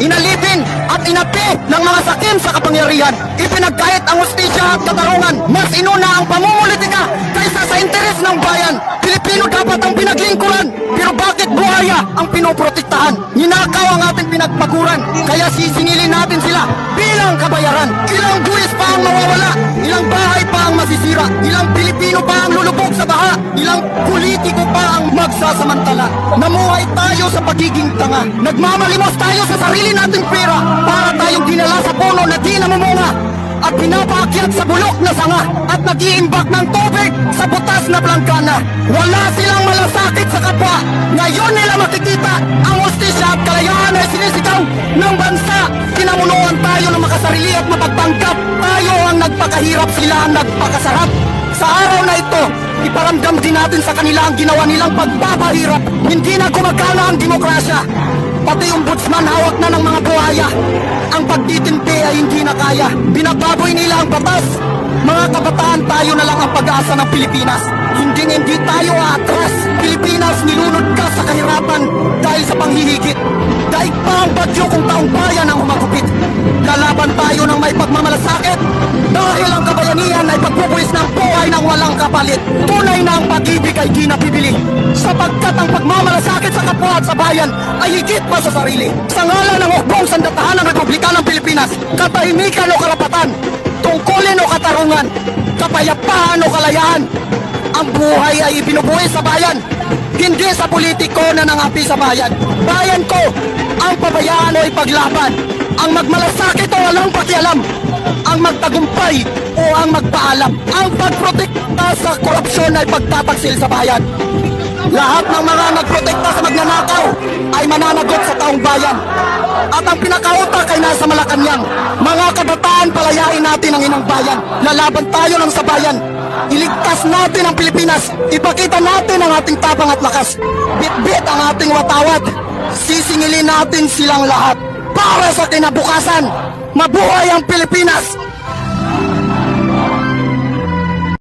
inalipin at inapi ng mga sakim sa kapangyarihan. Ipinagkait ang ustisya at katarungan. Mas inuna ang pamumulitika kaysa sa interes ng bayan. Pilipino dapat ang pinaglingkuran. Pero bakit buhaya ang pinoprotektahan? Ninakaw ang ating pinagpaguran. Kaya sisingilin natin sila bilang kabayaran. Ilang buwis pa ang mawawala. Ilang bahay pa ang masisira. Ilang Pilipino pa ang sa baha. Ilang politiko pa ang magsasamantala. Namuhay tayo sa pagiging tanga. Nagmamalimos tayo sa sarili nating pera para tayong dinala sa puno na di namumunga at pinapaakyat sa bulok na sanga at nag-iimbak ng tubig sa butas na plangkana. Wala silang malasakit sa kapwa. Ngayon nila makikita ang ustisya at kalayaan ay sinisigaw ng bansa. Kinamunuan tayo ng makasarili at mapagpanggap. Tayo ang nagpakahirap, sila ang nagpakasarap. Sa araw na ito, iparamdam din natin sa kanila ang ginawa nilang pagpapahirap. Hindi na gumagana ang demokrasya. Pati yung butsman hawak na ng mga buhaya. Ang pagtitimpi ay hindi na kaya. Binababoy nila ang batas. Mga kabataan tayo na lang ang pag-asa ng Pilipinas. Hindi hindi tayo aatras. Pilipinas nilunod ka sa kahirapan dahil sa panghihigit. Daig pa ang bagyo kung taong bayan ang humagupit. Lalaban tayo ng may pagmamalasakit. Dahil ang kabayanihan ay pagpupulis ng buhay ng walang kapalit. Tunay na ang pag-ibig ay di napibili. Sapagkat ang pagmamalasakit sa kapwa at sa bayan ay higit pa sa sarili. Sa ngalan ng hukbong sandatahan ng Republika ng Pilipinas, katahimikan o karapatan, tungkulin o katarungan, kapayapaan o kalayaan, ang buhay ay ibinubuhay sa bayan, hindi sa politiko na nangapi sa bayan. Bayan ko, ang pabayaan o ipaglaban, ang magmalasakit o walang pakialam, ang magtagumpay o ang magpaalam, ang pagprotekta sa korupsyon ay pagtataksil sa bayan. Lahat ng mga nagprotekta sa magnanakaw ay mananagot sa taong bayan. At ang pinakautak ay nasa Malacanang. Mga kabataan, palayain natin ang inang bayan. Lalaban tayo ng sa bayan. Iligtas natin ang Pilipinas. Ipakita natin ang ating tapang at lakas. Bitbit ang ating watawad. Sisingilin natin silang lahat. Para sa kinabukasan, mabuhay ang Pilipinas!